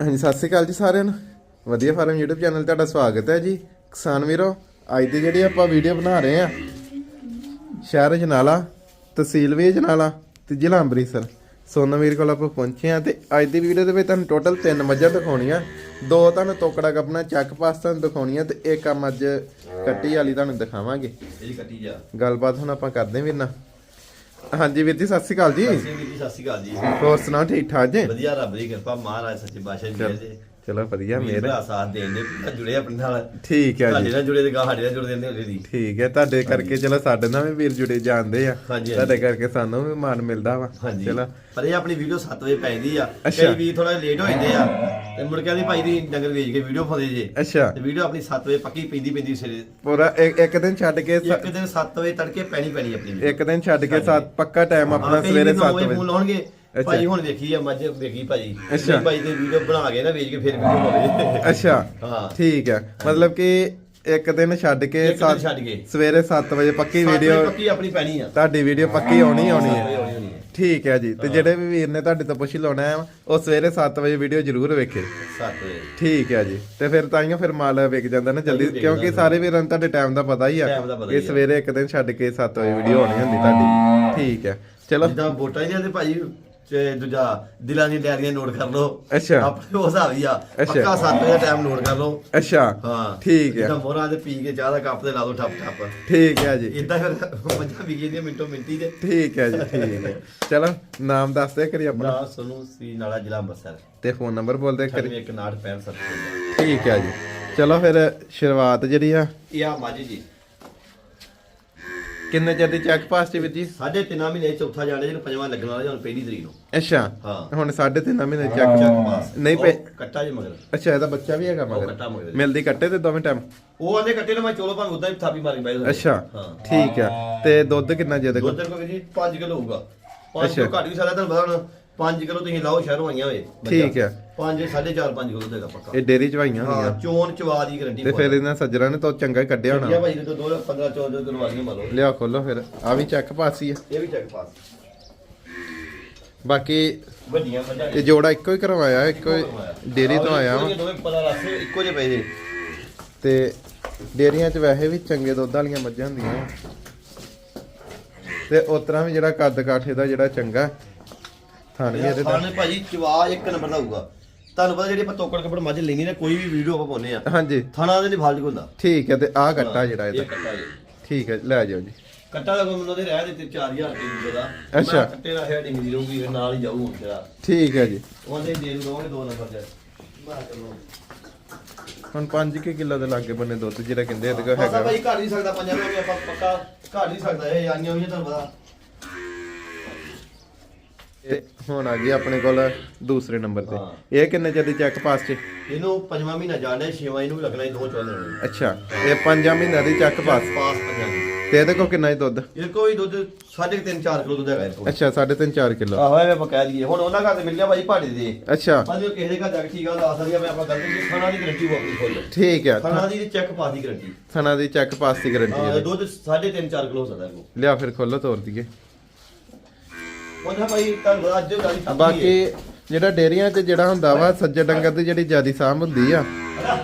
ਹਾਂਜੀ ਸਤਿ ਸ਼੍ਰੀ ਅਕਾਲ ਜੀ ਸਾਰਿਆਂ ਨੂੰ। ਵਧੀਆ ਫਾਰਮ YouTube ਚੈਨਲ ਤੁਹਾਡਾ ਸਵਾਗਤ ਹੈ ਜੀ। ਕਿਸਾਨ ਵੀਰੋ ਅੱਜ ਦੀ ਜਿਹੜੀ ਆਪਾਂ ਵੀਡੀਓ ਬਣਾ ਰਹੇ ਆ ਸ਼ਹਿਰ ਜਨਾਲਾ ਤਹਿਸੀਲ ਵੀ ਜਨਾਲਾ ਤੇ ਜ਼ਿਲ੍ਹਾ ਅੰਮ੍ਰਿਤਸਰ। ਸੋਨਾ ਵੀਰ ਕੋਲ ਆਪਾਂ ਪਹੁੰਚੇ ਆ ਤੇ ਅੱਜ ਦੀ ਵੀਡੀਓ ਦੇ ਵਿੱਚ ਤੁਹਾਨੂੰ ਟੋਟਲ ਤਿੰਨ ਮੱਝਾਂ ਦਿਖਾਉਣੀਆਂ। ਦੋ ਤੁਹਾਨੂੰ ਤੋਕੜਾ ਕੱਪਣਾ ਚੱਕ ਪਾਸ ਤੁਹਾਨੂੰ ਦਿਖਾਉਣੀਆਂ ਤੇ ਇੱਕ ਆ ਮੱਝ ਕੱਟੀ ਵਾਲੀ ਤੁਹਾਨੂੰ ਦਿਖਾਵਾਂਗੇ। ਇਹ ਕੱਟੀ ਜਾ। ਗੱਲਬਾਤ ਹੁਣ ਆਪਾਂ ਕਰਦੇ ਵੀਰ ਨਾਲ। ਹਾਂਜੀ ਵੀਰ ਜੀ ਸਤਿ ਸ਼੍ਰੀ ਅਕਾਲ ਜੀ। ਸਤਿ ਸ਼੍ਰੀ ਅਕਾਲ ਜੀ ਸਤਿ ਸ਼੍ਰੀ ਅਕਾਲ ਜੀ। ਹੋਰ ਸੁਣਾਓ ਠੀਕ ਠਾਕ ਜੀ? ਵਧੀਆ ਰੱਬ ਦੀ ਕਿਰਪਾ ਮਹਾਰਾਜ ਸੱਚੇ ਪਾਤਸ਼ਾਹ ਜੀ ਦੇ। ਚਲੋ ਵਧੀਆ ਮੇਰੇ ਮੇਰ ਸਾਥ ਦੇਣ ਦੇ ਜੁੜੇ ਆਪਣੇ ਨਾਲ। ਠੀਕ ਹੈ ਜੀ। ਨਾਲ ਜੁੜੇ ਤੇ ਗਾ ਸਾਡੇ ਨਾਲ ਜੁੜਦੇ ਨੇ ਉਹਦੇ ਠੀਕ ਹੈ ਤੁਹਾਡੇ ਕਰਕੇ ਚਲੋ ਸਾਡੇ ਨਾਲ ਵੀ ਵੀਰ ਜੁੜੇ ਜਾਂਦੇ ਆ। ਹਾਂਜੀ, ਤੁਹਾਡੇ ਕਰਕੇ ਸਾਨੂੰ ਵੀ ਮਾਣ ਮਿਲਦਾ ਵਾ। ਹਾਂਜੀ। ਚਲੋ। ਪਰ ਇਹ ਆਪਣੀ ਵੀਡੀਓ 7 ਵਜੇ ਪੈਂਦੀ ਆ। ਅੱਛਾ। ਕਈ ਵੀ ਥੋੜਾ ਲੇਟ ਹੋ ਜਾਂਦੇ ਆ। ਤੇ ਮੁੜ ਕੇ ਆਂਦੀ ਭਾਈ ਦੀ ਡੰਗਰ ਵੇਚ ਕੇ ਵੀਡੀਓ ਪਾਉਂਦੇ ਜੇ। ਅੱਛਾ। ਤੇ ਵੀਡੀਓ ਆਪਣੀ 7 ਵਜੇ ਪੱਕੀ ਪੈਂਦੀ ਪੈਂਦੀ ਸਵੇਰੇ। ਪੂਰਾ ਇੱਕ ਇੱਕ ਦਿਨ ਛੱਡ ਕੇ ਸ- ਇੱਕ ਦਿਨ 7 ਵਜੇ ਤੜਕੇ ਪੈਣੀ ਪੈਣੀ ਆਪਣੀ। ਇੱਕ ਦਿਨ ਛੱਡ ਕੇ ਸੱਤ ਪੱਕਾ ਟਾਈਮ ਆਪਣਾ ਸਵੇਰੇ ਵੀ ਨੌ 7 ਵਜੇ ਵਜੇ। ਫੋਨ ਲਾਉਣਗੇ। ਭਾਈ ਹੁਣ ਵੇਖੀ ਆ ਮੱਝ ਵੇਖੀ ਭਾਜੀ। ਅੱਛਾ। ਭਾਈ ਤੇ ਵੀਡੀਓ ਬਣਾ ਕੇ ਨਾ ਵੇਚ ਕੇ ਫਿਰ ਵੀਡੀਓ ਪਾਉਂਦੇ ਅੱਛਾ। ਹਾਂ। ਠੀਕ ਹੈ ਮਤਲਬ ਕਿ ਇੱਕ ਦਿਨ ਛੱਡ ਕੇ ਇੱਕ ਦਿਨ ਛੱਡ ਕੇ। ਸਵੇਰੇ 7 ਵਜੇ ਪੱਕੀ ਵੀਡੀਓ ਪੱਕੀ ਆਪਣੀ ਪੈਣੀ ਆ। ਤੁਹਾਡੀ ਵੀਡੀਓ ਪੱਕੀ ਆਉਣੀ ਆਉਣੀ ਹੈ ਹੈ ਠੀਕ ਹੈ ਜੀ। ਤੇ ਜਿਹੜੇ ਵੀ ਵੀਰ ਨੇ ਤੁਹਾਡੇ ਤੋਂ ਪੁੱਛ ਲਾਉਣਾ ਹੈ ਉਹ ਸਵੇਰੇ 7 ਵਜੇ ਵੀਡੀਓ ਜ਼ਰੂਰ ਵੇਖੇ। 7 ਵਜੇ। ਠੀਕ ਹੈ ਜੀ। ਤੇ ਫਿਰ ਤਾਈਓ ਫਿਰ ਮਾਲ ਵਿਕ ਜਾਂਦਾ ਨਾ ਜਲਦੀ ਕਿਉਂਕਿ ਜਾਂਦਾ। ਸਾਰੇ ਵੀਰਾਂ ਨੂੰ ਤੁਹਾਡੇ ਟਾਈਮ ਦਾ ਪਤਾ ਹੀ ਆ ਦਾ ਹੀ ਆ। ਸਵੇਰੇ ਇੱਕ ਦਿਨ ਛੱਡ ਕੇ 7 ਵਜੇ ਵੀਡੀਓ ਆਉਣੀ ਹੁੰਦੀ ਤੁਹਾਡੀ। ਠੀਕ ਹੈ ਚਲੋ। ਜਿੱਦਾਂ ਵੋਟਾਂ ਦੀਆਂ ਤੇ ਭਾਜੀ ਤੇ ਦੂਜਾ ਦਿਲਾਂ ਦੀਆਂ ਡਾਇਰੀਆਂ ਨੋਟ ਕਰ ਲਓ। ਅੱਛਾ। ਆਪਣੇ ਉਸ ਹਿਸਾਬ ਹੀ ਆ। ਅੱਛਾ। ਪੱਕਾ 7 ਵਜੇ ਦਾ ਟਾਈਮ ਨੋਟ ਕਰ ਲਓ। ਅੱਛਾ। ਹਾਂ। ਠੀਕ ਹੈ। ਜਿੱਦਾਂ ਮੋਹਰਾਂ ਤੇ ਪੀ ਕੇ ਚਾਹ ਦਾ ਕੱਪ ਤੇ ਲਾ ਦੋ ਠੱਪ ਠੱਪ। ਠੀਕ ਹੈ ਜੀ। ਇਦਾਂ ਫਿਰ ਮੱਝਾਂ ਵਿਕੀ ਦੀਆਂ ਮਿੰਟੋ ਮਿੰਟੀ ਤੇ। ਠੀਕ ਹੈ ਜੀ ਠੀਕ ਹੈ। ਚਲੋ ਨਾਮ ਦੱਸ ਦੇ ਕਰੀ ਆਪਣਾ। ਨਾ ਸੋਨੂੰ ਸੀ ਨਾਲਾ ਜ਼ਿਲ੍ਹਾ ਅੰਮ੍ਰਿਤਸਰ। ਤੇ ਫੋਨ ਨੰਬਰ ਬੋਲ ਦੇ ਕਰੀ। 9165 ਠੀਕ ਹੈ ਜੀ। ਚਲੋ ਫਿਰ ਸ਼ੁਰੂਆਤ ਜਿਹੜੀ ਆ। ਇਹ ਆ ਮੱਝ ਜੀ। ਕਿੰਨੇ ਚਿਰ ਦੀ ਚੈੱਕ ਪਾਸ ਚ ਵੀਰ ਜੀ? ਸਾਢੇ ਤਿੰਨ ਮਹੀਨੇ ਚੌਥਾ ਜਾਣੇ ਜਿਹਨੂੰ ਪੰਜਵਾਂ ਲੱਗਣ ਵਾਲਾ ਜੀ ਹੁਣ ਪਹਿਲੀ ਤਰੀਕ ਨੂੰ। ਅੱਛਾ ਹਾਂ। ਹੁਣ ਸਾਢੇ ਤਿੰਨ ਮਹੀਨੇ ਚੈੱਕ ਚੱਕ ਪਾਸ ਨਹੀਂ ਉਹ ਪਏ ਕੱਟਾ ਜੇ ਮਗਰ। ਅੱਛਾ ਇਹਦਾ ਬੱਚਾ ਵੀ ਹੈਗਾ ਉਹ ਕੱਟਾ ਮਗਰ। ਮਿਲਦੀ ਕੱਟੇ ਤੇ ਦੋਵੇਂ ਟਾਈਮ ਉਹ ਆਂਦੇ ਕੱਟੇ ਨੇ ਮੈਂ ਚੋਲੋ ਭਾਵੇਂ ਉਦਾਂ ਹੀ ਥਾਪੀ ਮਾਰੀ ਬਾਈ। ਅੱਛਾ ਹਾਂ। ਠੀਕ ਹੈ ਤੇ ਦੁੱਧ ਕਿੰਨਾ ਜੇ ਦੁੱਧ ਕੋਈ ਜੀ 5 ਕਿਲੋ ਹੋਊਗਾ। 5 ਅੱਛਾ। ਕਿਲੋ ਘੱਟ ਵੀ ਸਕਦਾ ਤੁਹਾਨੂੰ ਪਤਾ ਹੁਣ। 5 ਕਿਲੋ ਤੁਸੀਂ ਲਾਓ ਸ਼ਹਿਰੋਂ ਆਈਆਂ ਹੋਏ ਠੀਕ ਹੈ। 5 4.5 5 ਕਿਲੋ ਦੇਗਾ ਪੱਕਾ। ਇਹ ਡੇਰੀ ਚਵਾਈਆਂ ਹਾਂ ਹੁੰਦੀਆਂ ਚੋਣ ਚਵਾ ਦੀ ਗਰੰਟੀ ਤੇ ਫਿਰ ਇਹਨਾਂ ਸੱਜਰਾਂ ਨੇ ਤਾਂ ਚੰਗਾ ਹੀ ਕੱਢਿਆ ਹੋਣਾ। ਭਾਈ ਤੋਂ 2 15 14 ਕਿਲੋ ਵਾਲੀਆਂ ਮੰਨ ਲਓ। ਲਿਆ ਖੋਲੋ ਫਿਰ। ਆ ਵੀ ਚੈੱਕ ਪਾਸੀ ਆ। ਇਹ ਵੀ ਚੈੱਕ ਪਾਸ ਬਾਕੀ ਵੱਡੀਆਂ ਮੱਝਾਂ ਇਹ ਜੋੜਾ ਇੱਕੋ ਹੀ ਕਰਵਾਇਆ ਇੱਕੋ ਹੀ ਡੇਰੀ ਤੋਂ ਆਇਆ ਵਾ। ਦੋਵੇਂ ਪਤਾ ਰਸੇ ਇੱਕੋ ਜਿਹੇ ਪਏ ਨੇ ਤੇ ਡੇਰੀਆਂ 'ਚ ਵੈਸੇ ਵੀ ਚੰਗੇ ਦੁੱਧ ਵਾਲੀਆਂ ਮੱਝਾਂ ਹੁੰਦੀਆਂ। ਤੇ ਉਸ ਤਰ੍ਹਾਂ ਵੀ ਜਿਹੜਾ ਕੱਦ ਕਾਠੇ ਦਾ ਜਿਹੜਾ ਚੰਗਾ ਥਣ ਇਹਦੇ ਖਾਣੇ ਭਾਜੀ ਚਵਾ ਇੱਕ ਨੰਬਰ ਦਾ ਹੋਊਗਾ। ਤੁਹਾਨੂੰ ਪਤਾ ਜਿਹੜੀ ਆਪਾਂ ਤੋਕੜ ਕੱਪੜ ਮੱਝ ਲੈਣੀ ਨਾ ਕੋਈ ਵੀ ਵੀਡੀਓ ਆਪਾਂ ਪਾਉਨੇ ਆ। ਹਾਂਜੀ। ਥਾਣਾ ਦੇ ਲਈ ਫਾਲਟ ਹੁੰਦਾ ਠੀਕ ਹੈ ਤੇ ਆਹ ਕੱਟਾ ਜਿਹੜਾ ਇਹ ਇਹਦਾ ਕੱਟਾ ਜੀ। ਠੀਕ ਹੈ ਲੈ ਜਾਓ ਜੀ। ਕੱਟਾ ਦਾ ਕੋਈ ਮੈਨੂੰ ਉਹਦੇ ਰਹਿ ਦਿੱਤੇ 4000 ਰੁਪਏ ਦਾ ਅੱਛਾ। ਕੱਟੇ ਦਾ ਹੈਡਿੰਗ ਦੀ ਰਹੂਗੀ ਫਿਰ ਨਾਲ ਹੀ ਜਾਊ ਹੁਣ ਤੇਰਾ। ਠੀਕ ਹੈ ਜੀ। ਉਹਦੇ ਦੇ ਨੂੰ ਦੋਗੇ ਦੋ ਨੰਬਰ ਤੇ। ਮੈਂ ਚਲੋ। ਹੁਣ 5 ਕਿ ਕਿਲੋ ਦੇ ਲਾਗੇ ਬੰਨੇ ਦੁੱਧ ਜਿਹੜਾ ਕਹਿੰਦੇ ਇਹਦੇ ਕੋਲ ਪਤਾ ਹੈਗਾ। ਭਾਈ ਘਰ ਨਹੀਂ ਸਕਦਾ ਪੰਜਾਂ ਨੂੰ ਆਪਾਂ ਪੱਕਾ ਘਰ ਨਹੀਂ ਸਕਦਾ ਇਹ ਆਈਆਂ ਹੋਈਆਂ ਤੁਹਾਨੂੰ ਪਤਾ। ਤੇ ਹੁਣ ਆ ਗਈ ਆਪਣੇ ਕੋਲ ਦੂਸਰੇ ਨੰਬਰ ਤੇ। ਇਹ ਕਿੰਨੇ ਚਿਰ ਦੀ ਚੈੱਕ ਪਾਸ 'ਚ ਇਹਨੂੰ ਪੰਜਵਾਂ ਮਹੀਨਾ ਜਾਣਾ ਛੇਵਾਂ ਇਹਨੂੰ ਲੱਗਣਾ ਇਹ ਦੋ ਚੌਲ ਅੱਛਾ ਇਹ ਪੰਜਾਂ ਮਹੀਨਿਆਂ ਦੀ ਚੈੱਕ ਪਾਸ ਪਾਸ ਪੰਜਾਂ ਦੀ। ਤੇ ਇਹਦੇ ਕੋਲ ਕਿੰਨਾ ਹੀ ਦੁੱਧ? ਇਹ ਕੋਈ ਦੁੱਧ 3.5 4 ਕਿਲੋ ਦੁੱਧ ਹੈਗਾ ਇਹ ਕੋਲ। ਅੱਛਾ 3.5 4 ਕਿਲੋ। ਆਹੋ ਐਵੇਂ ਆਪਾਂ ਕਹਿ ਹੁਣ ਉਹਨਾਂ ਘਰ ਤੇ ਮਿਲ ਗਿਆ ਭਾਈ ਭਾੜੇ ਦੇ। ਅੱਛਾ। ਭਾਜੀ ਉਹ ਕਿਸੇ ਦੇ ਘਰ ਜਾ ਕੇ ਠੀਕ ਆ ਦੱਸ ਦਿਆ ਮੈਂ ਆਪਾਂ ਗੱਲ ਕੀਤੀ ਖਾਣਾ ਦੀ ਗਰੰਟੀ ਆਪਣੀ ਫੁੱਲ ਠੀਕ ਹੈ ਖਾਣਾ ਦੀ ਚੈੱਕ ਪਾਸ ਦੀ ਗਰੰਟੀ ਥਣਾ ਦੀ ਚੈੱਕ ਪਾਸ ਦੀ ਗਾਰੰਟੀ ਹਾਂ ਦੁੱਧ 3.5 4 ਕਿਲੋ ਹੋ ਸਕਦਾ ਇਹਨੂੰ ਲਿਆ ਫਿਰ ਖੋਲੋ ਤੋਰ ਦਈਏ। ਉਹਨਾਂ ਭਾਈ ਤੁਹਾਨੂੰ ਅੱਜ ਗਾੜੀ ਛਾਪੀ ਬਾਕੀ ਜਿਹੜਾ ਡੇਰੀਆਂ 'ਚ ਜਿਹੜਾ ਹੁੰਦਾ ਵਾ ਸੱਜੇ ਡੰਗਰ ਦੀ ਜਿਹੜੀ ਜਿਆਦੀ ਸਾਂਭ ਹੁੰਦੀ ਆ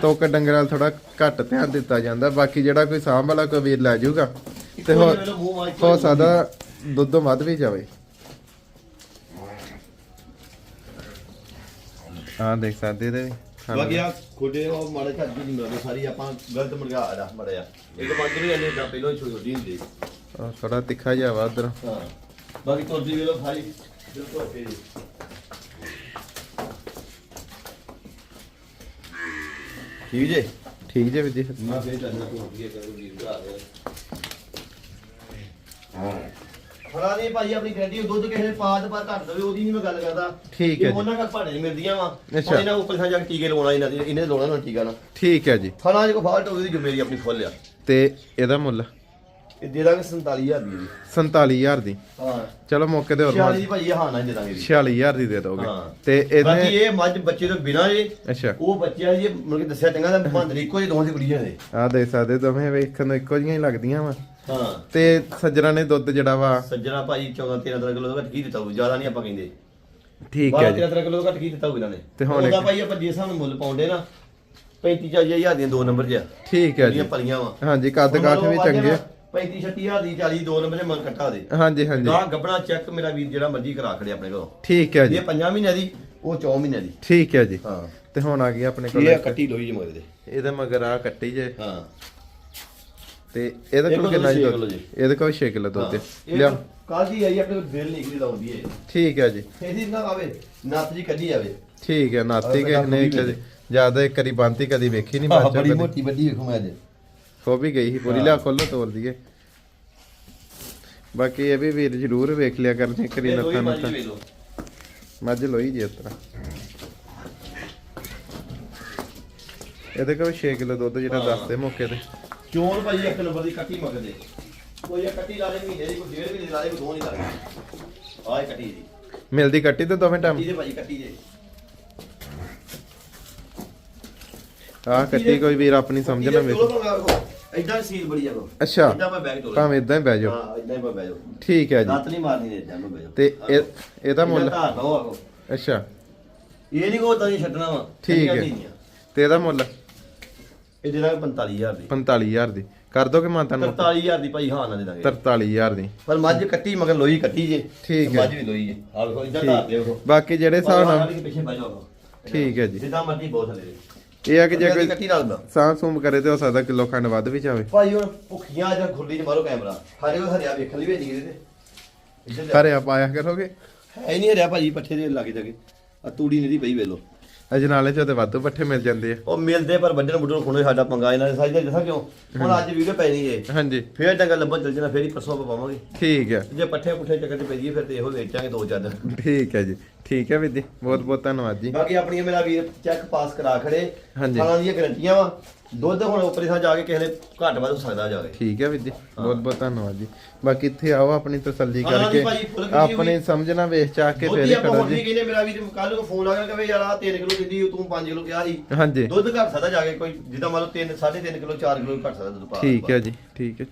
ਤੋਕ ਡੰਗਰ ਨਾਲ ਥੋੜਾ ਘੱਟ ਧਿਆਨ ਦਿੱਤਾ ਜਾਂਦਾ। ਬਾਕੀ ਜਿਹੜਾ ਕੋਈ ਸਾਂਭ ਵਾਲਾ ਕੋਈ ਵੀਰ ਲੈ ਜਾਊਗਾ ਤੇ ਹੋ ਹੋ ਸਕਦਾ ਦੁੱਧੋਂ ਵੱਧ ਵੀ ਜਾਵੇ। ਹਾਂ ਦੇਖ ਸਕਦੇ ਇਹਦੇ ਵੀ। ਬਾਕੀ ਆ ਖੋਡੇ ਉਹ ਮਾੜੇ ਘਰ ਦੀ ਨਹੀਂ ਮਿਲਦੇ ਸਾਰੀ ਆਪਾਂ ਗਲਤ ਮੁਰਗਾ ਆ ਮੜਿਆ ਇੱਕ ਪੰਜ ਵੀ ਇਹਨੇ ਦਾ ਪਹਿਲਾਂ ਹੀ ਛੋਟੀ ਹੁੰਦੀ ਉਹ ਥੋੜਾ ਤਿੱਖਾ ਜਿਹਾ ਵਾ ਉਧਰ। ਹਾਂ। ਬਾਕੀ ਤੁਰਦੀ ਵੇਲੋ ਭਾਈ ਬਿਲਕੁਲ ਠੀਕ ਜੇ? ਠੀਕ ਜੇ ਵੀਰ ਜੀ। ਮੈਂ ਫੇਰ ਚੱਲਣਾ ਤੂੰ ਅੱਗੇ ਕਰੂ ਵੀਰ ਭਰਾ ਦੇ। ਫੜਾ ਨਹੀਂ ਭਾਈ ਆਪਣੀ ਗਰੰਟੀ ਉਹ ਦੁੱਧ ਕਿਸੇ ਨੇ ਪਾਦ ਪਾ ਘੱਟ ਦੇਵੇ ਉਹਦੀ ਨਹੀਂ ਮੈਂ ਗੱਲ ਕਰਦਾ। ਠੀਕ ਹੈ ਜੀ। ਉਹਨਾਂ ਘਰ ਭਾੜੇ ਨਹੀਂ ਮਿਲਦੀਆਂ ਵਾ। ਅੱਛਾ। ਇਹਨਾਂ ਉੱਪਰ ਸਾ ਜਾ ਕੇ ਟੀਕੇ ਲਵਾਉਣਾ ਇਹਨਾਂ ਦੇ ਇਹਨੇ ਲਾਉਣਾ ਨਾ ਟੀਕਾ ਨਾ। ਠੀਕ ਹੈ ਜੀ। ਫੜਾ ਜੇ ਕੋ ਫਾਲਟ ਹੋਵੇ ਦੀ ਜ਼ਿੰਮੇਵਾਰੀ ਆਪਣੀ ਆ ਤੇ ਇਹਦਾ ਮੁੱਲ? ਇਹ ਦੇ ਦਾਂਗੇ 47000 ਦੀ 47000 ਦੀ। ਹਾਂ। ਚਲੋ ਮੌਕੇ ਤੇ ਹੋਰ 40 ਦੀ ਭਾਈ ਇਹ ਹਾਂ ਨਾ ਦੇ ਦਾਂਗੇ ਜੀ 46000 ਦੀ ਦੇ ਦੋਗੇ। ਤੇ ਬਾਕੀ ਇਹਨੇ ਇਹ ਮੱਝ ਬੱਚੇ ਤੋਂ ਬਿਨਾ ਜੇ ਅੱਛਾ। ਉਹ ਬੱਚਿਆਂ ਦੀ ਮਤਲਬ ਕਿ ਦੱਸਿਆ ਚੰਗਾ ਤਾਂ ਬੰਦ ਇੱਕੋ ਜਿਹੇ ਦੋਹਾਂ ਦੀ ਕੁੜੀਆਂ ਦੇ ਆ ਦੇਖ ਸਕਦੇ ਦੋਵੇਂ ਵੇਖਣ ਨੂੰ ਇੱਕੋ ਜਿਹੀਆਂ ਹੀ ਲੱਗਦੀਆਂ ਵਾ। ਹਾਂ। ਤੇ ਸੱਜਣਾ ਨੇ ਦੁੱਧ ਜਿਹੜਾ ਵਾ ਸੱਜਣਾ ਭਾਈ 14 13 13 ਕਿਲੋ ਦਾ ਘੱਟ ਕੀ ਦਿੱਤਾ ਉਹ ਜ਼ਿਆਦਾ ਨਹੀਂ ਆਪਾਂ ਕਹਿੰਦੇ। ਠੀਕ ਹੈ ਜੀ। ਤੇਰਾਂ ਤੇਰਾਂ ਕਿਲੋ ਘੱਟ ਕੀ ਦਿੱਤਾ ਹੋਊ ਇਹਨਾਂ ਨੇ? ਤੇ ਹੁਣ ਉਹਦਾ ਭਾਈ ਆਪਾਂ ਜੇ ਸਾਨੂੰ ਮੁੱਲ ਪਾਉਂਦੇ ਨਾ 35 40 ਹਜ਼ਾਰ ਦੀਆਂ ਦੋ ਨੰਬਰ 'ਚ ਆ ਠੀਕ ਹੈ ਜੀ। ਪਲੀਆਂ ਵਾ। ਹਾਂਜੀ ਕੱਦ ਕਾਠ ਵੀ ਚੰਗੇ। 35 36 ਹਜ਼ਾਰ ਦੀ 40 ਦੋ ਨੰਬਰ 'ਚ ਮਨ ਕੱਟਾ ਦੇ। ਹਾਂਜੀ ਹਾਂਜੀ। ਗਾਂ ਗੱਬਣਾ ਚੈੱਕ ਮੇਰਾ ਵੀਰ ਜਿਹੜਾ ਮਰਜ਼ੀ ਕਰਾ ਖੜੇ ਆਪਣੇ ਕੋਲੋਂ। ਠੀਕ ਹੈ ਜੀ ਇਹ 5 ਮਹੀਨਿਆਂ ਦੀ ਉਹ 4 ਮਹੀਨਿਆਂ ਦੀ। ਠੀਕ ਹੈ ਜੀ। ਹਾਂ। ਤੇ ਹੁਣ ਆ ਗਈ ਆਪਣੇ ਕੋਲ ਇਹ ਕੱਟੀ ਲੋਈ ਜੀ ਮਗਰ ਦੇ ਇਹਦੇ ਮਗਰ ਆ ਕੱਟੀ ਜੇ। ਹਾਂ। ਤੇ ਇਹਦੇ ਇਹ ਕੋਲ ਕਿੰਨਾ ਜੀ। ਇਹਦੇ ਕੋਲ 6 ਕਿਲੋ ਦੁੱਧ ਲਿਆ ਕੱਲ ਦੀ ਆਈ ਆਪਣੇ ਕੋਲ ਦਿਲ ਨਿਕਲੀ ਲਾਉਂਦੀ ਹੈ ਠੀਕ ਹੈ ਜੀ। ਇਹਦੀ ਨਾ ਆਵੇ ਨੱਤ ਜੀ ਕੱਢੀ ਆਵੇ ਠੀਕ ਹੈ ਨਾਤੀ ਕੇ ਆਹ ਨੇ ਕਦੇ ਜ਼ਿਆਦਾ ਇੱਕ ਵਾਰੀ ਬੰਤੀ ਕਦੀ ਵੇਖੀ ਨਹੀਂ ਬਾਅਦ ਬੜੀ ਮੋਟੀ ਵੱਡੀ ਵੇਖੋ ਮੈਂ ਅੱਜ। ਹੋ ਵੀ ਗਈ ਸੀ ਪੂਰੀ ਲਿਆ ਖੋਲੋ ਤੋੜ ਦਈਏ। ਬਾਕੀ ਇਹ ਵੀ ਵੀਰ ਜ਼ਰੂਰ ਵੇਖ ਲਿਆ ਕਰਨੀ ਕਰੀ ਮਾਰੀ ਵੇਖ ਲਓ। ਮੱਝ ਲੋਈ ਜੀ ਇਸ ਤਰ੍ਹਾਂ। ਇਹਦੇ ਕੋਲ 6 ਕਿਲੋ ਦੁੱਧ ਜਿਹੜਾ। ਦੱਸਦੇ ਮੌਕੇ ਤੇ। ਚੋਣ ਭਾਈ ਇੱਕ ਨੰਬਰ ਦੀ ਕੱਟੀ ਮੰਗਦੇ। ਕੋਈ ਇਹ ਕੱਟੀ ਲਾ ਦੇ ਮਹੀਨੇ ਦੀ ਕੋਈ ਡੇਢ ਮਹੀਨੇ ਲਾ ਦੇ ਕੋਈ ਦੋ ਨਹੀਂ ਲਾ ਦੇ। ਆਹ ਇਹ ਕੱਟੀ ਜੀ। ਮਿਲਦੀ ਕੱਟੀ ਤੇ ਦੋਵੇਂ ਟਾਈਮ? ਕੱਟੀ ਦੇ ਭਾਈ ਕੱਟੀ ਦੇ। ਆਹ ਕੱਟੀ ਕੋਈ ਵੀਰ ਆਪਣੀ ਸਮਝ ਨਾ ਵੇਖ। ਐਦਾਂ ਸੀਲ ਬੜੀ ਕੋ ਅੱਛਾ। ਐਦਾਂ ਮੈਂ ਬੈਗ ਟੋਲ ਭਾਵੇਂ ਇਦਾਂ ਹੀ ਬਹਿ ਜਾਓ। ਹਾਂ ਐਦਾਂ ਹੀ ਮੈਂ ਬੈਗ ਠੀਕ ਹੈ ਜੀ। ਲੱਤ ਨਹੀਂ ਮਾਰਨੀ ਨੇ ਐਦਾਂ ਮੈਂ ਬੈਗ ਤੇ ਇਹ ਇਹਦਾ ਮੁੱਲ ਧਾਰ ਦੋ ਆਕੋ ਅੱਛਾ। ਇਹ ਨਹੀਂ ਕੋ ਤਾਂ ਨਹੀਂ ਛੱਡਣਾ ਵਾ। ਠੀਕ ਹੈ। ਤੇ ਇਹਦਾ ਮੁੱਲ? ਇਹ ਦਾਂਗੇ 45000 ਦੀ। 45000 ਦੀ। ਕਰ ਦੋਗੇ ਮਾਤਾ ਨੂੰ 43000 ਦੀ ਭਾਈ ਹਾਂ ਨਾ ਦੇ ਦਾਂਗੇ। 43000 ਦੀ। ਪਰ ਮੱਝ ਕੱਟੀ ਮਗਰ ਲੋਈ ਕੱਟੀ ਜੇ। ਠੀਕ ਹੈ। ਮੱਝ ਵੀ ਲੋਈ ਜੇ। ਆ ਵੇਖੋ ਇਦਾਂ ਧਾਰ ਦੇ ਵੇਖੋ ਬਾਕੀ ਜਿਹੜੇ ਹਿਸਾਬ ਨਾਲ ਪਿੱਛੇ ਬਹਿ ਜਾਓ। ਠੀਕ ਹੈ ਜੀ। ਜਿੱਦਾਂ ਮਰਜ਼ੀ ਬਹੁਤ ਥੱਲੇ। ਇਹ ਆ ਕਿ ਜੇ ਕੋਈ ਕੱਟੀ ਨਾਲ ਦਾ ਸਾਹ ਸੂਮ ਕਰੇ ਤੇ ਹੋ ਸਕਦਾ ਕਿਲੋ ਖੰਡ ਵੱਧ ਵੀ ਜਾਵੇ। ਭਾਈ ਹੁਣ ਭੁੱਖੀਆਂ ਜਾਂ ਖੁੱਲੀ ਚ ਮਾਰੋ ਕੈਮਰਾ। ਸਾਡੇ ਕੋਲ ਹਰਿਆ ਵੇਖਣ ਲਈ ਭੇਜੀ ਕਿਤੇ ਤੇ ਇੱਧਰ ਘਰੇ ਆਪ ਆਇਆ ਕਰੋਗੇ? ਹੈ ਨਹੀਂ ਹਰਿਆ ਭਾਜੀ ਪੱਠੇ ਦੇ ਲਾਗੇ ਜਾਗੇ। ਆ ਤੂੜੀ ਨਹੀਂ ਦੀ ਪਈ ਵੇਲੋ। ਅਜਨਾਲੇ ਚ ਤੇ ਵਾਧੂ ਪੱਠੇ ਮਿਲ ਜਾਂਦੇ ਆ। ਉਹ ਮਿਲਦੇ ਪਰ ਵੱਡਣ ਬੁੱਢਣ ਖੁਣੇ ਸਾਡਾ ਪੰਗਾ ਇਹਨਾਂ ਦੇ ਸਾਈ ਦਾ ਦੱਸਾਂ ਕਿਉਂ? ਹੁਣ ਅੱਜ ਵੀਡੀਓ ਪੈਣੀ ਏ। ਹਾਂਜੀ। ਫੇਰ ਡੰਗਾ ਲੱਭਣ ਚੱਲ ਜਾਣਾ ਫੇਰ ਹੀ ਪਰਸੋਂ ਆਪਾਂ ਪਾਵਾਂਗੇ। ਠੀਕ ਹੈ ਜੇ ਪੱਠੇ ਪੁੱਠੇ ਚੱਕਰ ਤੇ ਪਈਏ ਫਿਰ ਤੇ ਇਹੋ ਵੇਚਾਂਗੇ ਦੋ ਚਾਰ ਦਿਨ। ਠੀਕ ਹੈ ਜੀ। ਠੀਕ ਹੈ ਵੀਰ ਜੀ ਬਹੁਤ ਬਹੁਤ ਧੰਨਵਾਦ ਜੀ। ਬਾਕੀ ਆਪਣੀਆਂ ਮੇਰਾ ਵੀਰ ਚੈੱਕ ਪਾਸ ਕਰਾ ਖੜੇ ਹਾਂਜੀ। ਫਲਾਂ ਦੀਆਂ ਗਰੰਟੀਆਂ ਵਾ। ਦੁੱਧ ਹੁਣ ਉੱਪਰ ਥਾਂ ਜਾ ਕੇ ਕਿਸੇ ਨੇ ਘੱਟ ਵੱਧ ਹੋ ਸਕਦਾ ਜਾ ਕੇ ਠੀਕ ਹੈ ਵੀਰ ਜੀ ਬਹੁਤ ਬਹੁਤ ਧੰਨਵਾਦ ਜੀ। ਬਾਕੀ ਇੱਥੇ ਆਓ ਆਪਣੀ ਤਸੱਲੀ ਹਾਂ ਜੀ ਕਰਕੇ ਭਾਜੀ, ਫੁੱਲ ਕਰੀ ਹੋਈ। ਆਪਣੀ ਸਮਝਣਾ ਵੇਖ ਚਾਹ ਕੇ ਫੇਰ ਹੀ ਜੀ। ਕਹਿੰਦੇ ਮੇਰਾ ਵੀਰ ਕੱਲ ਨੂੰ ਫੋਨ ਆ ਗਿਆ ਕਹੇ ਯਾਰ ਆ 3 ਕਿਲੋ ਦਿੰਦੀ ਤੂੰ 5 ਕਿਲੋ ਕਿਹਾ ਸੀ। ਹਾਂਜੀ। ਦੁੱਧ ਘੱਟ ਸਕਦਾ ਜਾ ਕੇ ਕੋਈ ਜਿੱਦਾਂ ਮੰਨ ਲਓ 3 3.5 ਕਿਲੋ 4 ਕਿਲੋ ਘੱਟ ਸਕਦਾ ਦੁੱਧ ਪਾ ਠੀਕ ਹੈ ਜੀ ਠੀਕ ਹੈ।